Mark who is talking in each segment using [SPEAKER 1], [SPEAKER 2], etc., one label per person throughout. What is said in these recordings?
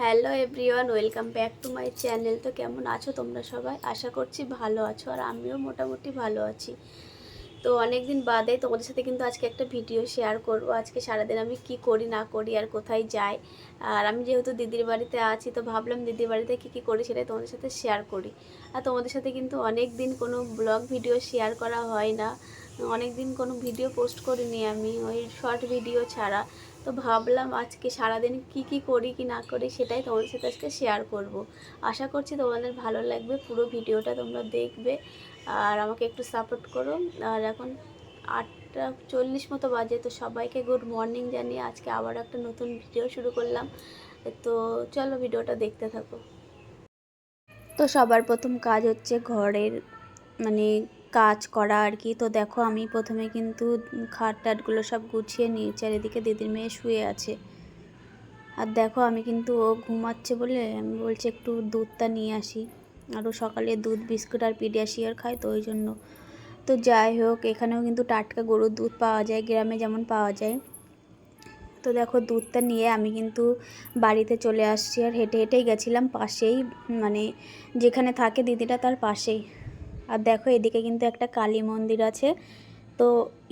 [SPEAKER 1] Hello everyone welcome back to my channel তো কেমন আছো তোমরা সবাই? আশা করছি ভালো আছো আর আমিও মোটামুটি ভালো আছি। তো অনেক দিন বাদে তোমাদের সাথে কিন্তু আজকে একটা ভিডিও শেয়ার করব। আজকে সারাদিন আমি কি করি, না করি আর কোথায় যাই। আর আমি যেহেতু দিদির বাড়িতে আছি, তো ভাবলাম দিদির বাড়িতে কী কী করি সেটাই তোমাদের সাথে শেয়ার করি। আর তোমাদের সাথে কিন্তু অনেক দিন কোনো ব্লগ ভিডিও শেয়ার করা হয় না। অনেক দিন কোনো ভিডিও পোস্ট করিনি আমি। ওই শর্ট ভিডিও ছাড়া। তো ভাবলাম আজকে সারাদিন কি কি করি, কি না করি সেটাই তোমাদের সাথে আজকে শেয়ার করব। আশা করছি তোমাদের ভালো লাগবে, পুরো ভিডিওটা তোমরা দেখবে। আর আমাকে একটু সাপোর্ট করো। আর এখন আটটা চল্লিশ মতো বাজে, তো সবাইকে গুড মর্নিং জানিয়ে আজকে আবার একটা নতুন ভিডিও শুরু করলাম। তো চলো ভিডিওটা দেখতে থাকো। তো সবার প্রথম কাজ হচ্ছে ঘরের মানে কাজ করা আর কি। তো দেখো আমি প্রথমে কিন্তু খাট টাটগুলো সব গুছিয়ে নিয়েছি আর এদিকে দিদির মেয়ে শুয়ে আছে। আর দেখো আমি কিন্তু ও ঘুমাচ্ছে বলে আমি বলছি একটু দুধটা নিয়ে আসি। আরও সকালে দুধ, বিস্কুট আর পিডিয়াশিয়ার খাই তো ওই জন্য। তো যাই হোক, এখানেও কিন্তু টাটকা গরুর দুধ পাওয়া যায়, গ্রামে যেমন পাওয়া যায়। তো দেখো দুধটা নিয়ে আমি কিন্তু বাড়িতে চলে আসছি আর হেঁটে হেঁটেই গেছিলাম পাশেই মানে যেখানে থাকে দিদিটা তার পাশেই। আর দেখো এদিকে কিন্তু একটা কালী মন্দির আছে। তো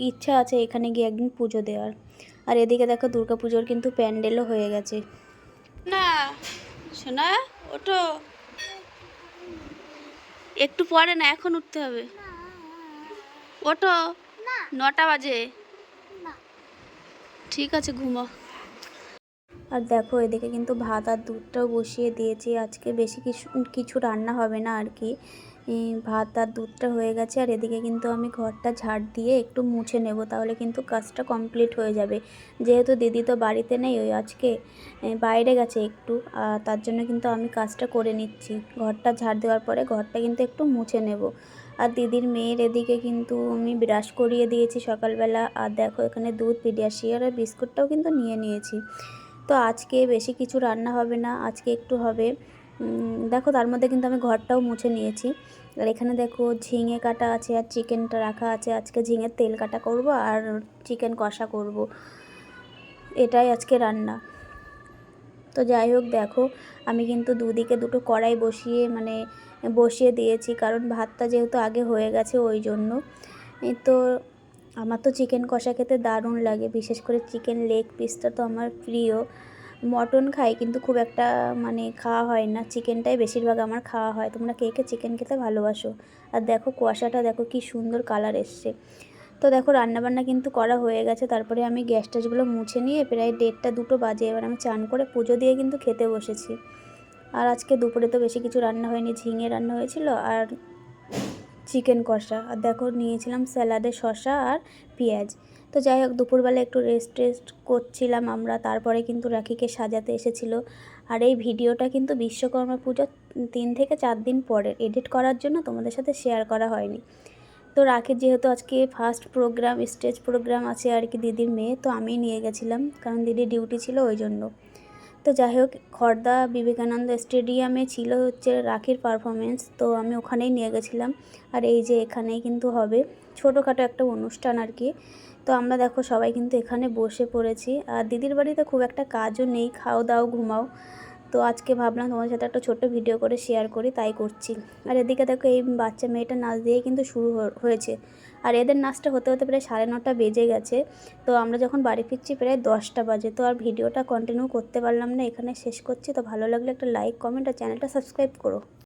[SPEAKER 1] ইচ্ছা আছে এখানে গিয়ে একদিন পুজো দেওয়ার। আর এদিকে দেখো দুর্গা পুজোর কিন্তু প্যান্ডেলও হয়ে গেছে। না শোনা ওটো একটু পরে না এখন উঠতে হবে। ওটো নটা বাজে। ঠিক আছে ঘুমো আর দেখো, এদিকে কিন্তু ভাত আর দুধটাও বসিয়ে দিয়েছি। আজকে বেশি কিছু কিছু রান্না হবে না আর কি। ভাত আর দুধটা হয়ে গেছে আর এদিকে কিন্তু আমি ঘরটা ঝাড় দিয়ে একটু মুছে নেব, তাহলে কিন্তু কাজটা কমপ্লিট হয়ে যাবে। যেহেতু দিদি তো বাড়িতে নেই, ওই আজকে বাইরে গেছে একটু, আর তার জন্য কিন্তু আমি কাজটা করে নিচ্ছি। ঘরটা ঝাড় দেওয়ার পরে ঘরটা কিন্তু একটু মুছে নেব। আর দিদির মেয়ের এদিকে কিন্তু আমি ব্রাশ করিয়ে দিয়েছি সকালবেলা। আর দেখো, এখানে দুধ, পিডিয়াশিয়ার আর বিস্কুটটাও কিন্তু নিয়ে নিয়েছি। তো আজকে বেশি কিছু রান্না হবে না, আজকে একটু হবে। দেখো তার মধ্যে কিন্তু আমি ঘরটাও মুছে নিয়েছি। আর এখানে দেখো ঝিঙে কাটা আছে আর চিকেনটা রাখা আছে। আজকে ঝিঙের তেল কাটা করব আর চিকেন কষা করব। এটাই আজকে রান্না। তো যাই হোক দেখো, আমি কিন্তু দুদিকে দুটো কড়াই বসিয়ে মানে বসিয়ে দিয়েছি, কারণ ভাতটা যেহেতু আগে হয়ে গেছে ওই জন্য। তো আমার তো চিকেন কষা খেতে দারুণ লাগে, বিশেষ করে চিকেন লেগ পিসটা তো আমার প্রিয়। মটন খাই কিন্তু খুব একটা মানে খাওয়া হয় না, চিকেনটাই বেশিরভাগ আমার খাওয়া হয়। তোমরা কে কে চিকেন খেতে ভালোবাসো? আর দেখো কষাটা, দেখো কি সুন্দর কালার এসছে। তো দেখো রান্নাবান্না কিন্তু করা হয়ে গেছে, তারপরে আমি গ্যাস ট্যাসগুলো মুছে নিয়ে প্রায় দেড়টা দুটো বাজে, এবার আমি চান করে পুজো দিয়ে কিন্তু খেতে বসেছি। আর আজকে দুপুরে তো বেশি কিছু রান্না হয়নি, ঝিঙে রান্না হয়েছিল আর চিকেন কষা। আর দেখো, নিয়েছিলাম স্যালাডে শসা আর পেঁয়াজ। তো যাই হোক, দুপুরবেলা একটু রেস্ট টেস্ট করছিলাম আমরা। তারপরে কিন্তু রাখিকে সাজাতে এসেছিল। আর এই ভিডিওটা কিন্তু বিশ্বকর্মা পুজোর তিন থেকে চার দিন পরে। এডিট করার জন্য তোমাদের সাথে শেয়ার করা হয়নি। তো রাখির যেহেতু আজকে ফার্স্ট প্রোগ্রাম স্টেজ প্রোগ্রাম আছে আর কি দিদির মেয়ে, তো আমি নিয়ে গেছিলাম। কারণ দিদির ডিউটি ছিল ওই জন্য। তো যাই হোক, খর্দা বিবেকানন্দ স্টেডিয়ামে ছিল হচ্ছে রাখির পারফরমেন্স তো আমি ওখানেই নিয়ে গেছিলাম। আর এই যে এখানেই কিন্তু হবে, ছোটোখাটো একটা অনুষ্ঠান আর কি। তো আমরা দেখো সবাই কিন্তু এখানে বসে পড়েছি। আর দিদির বাড়িতে খুব একটা কাজও নেই, খাও দাও, ঘুমাও। তো আজকে ভাবলাম তোমার সাথে একটা ছোট্ট ভিডিও করে শেয়ার করি, তাই করছি। আর এদিকে দেখো এই বাচ্চা মেয়েটা নাচ দিয়ে কিন্তু শুরু হয়েছে। আর এদের নাচটা হতে হতে প্রায় সাড়ে নটা বেজে গেছে। তো আমরা যখন বাড়ি ফিরছি প্রায় দশটা বাজে। তো আর ভিডিওটা কন্টিনিউ করতে পারলাম না, এখানে শেষ করছি। তো ভালো লাগলে একটা লাইক কমেন্ট আর চ্যানেলটা সাবস্ক্রাইব করো।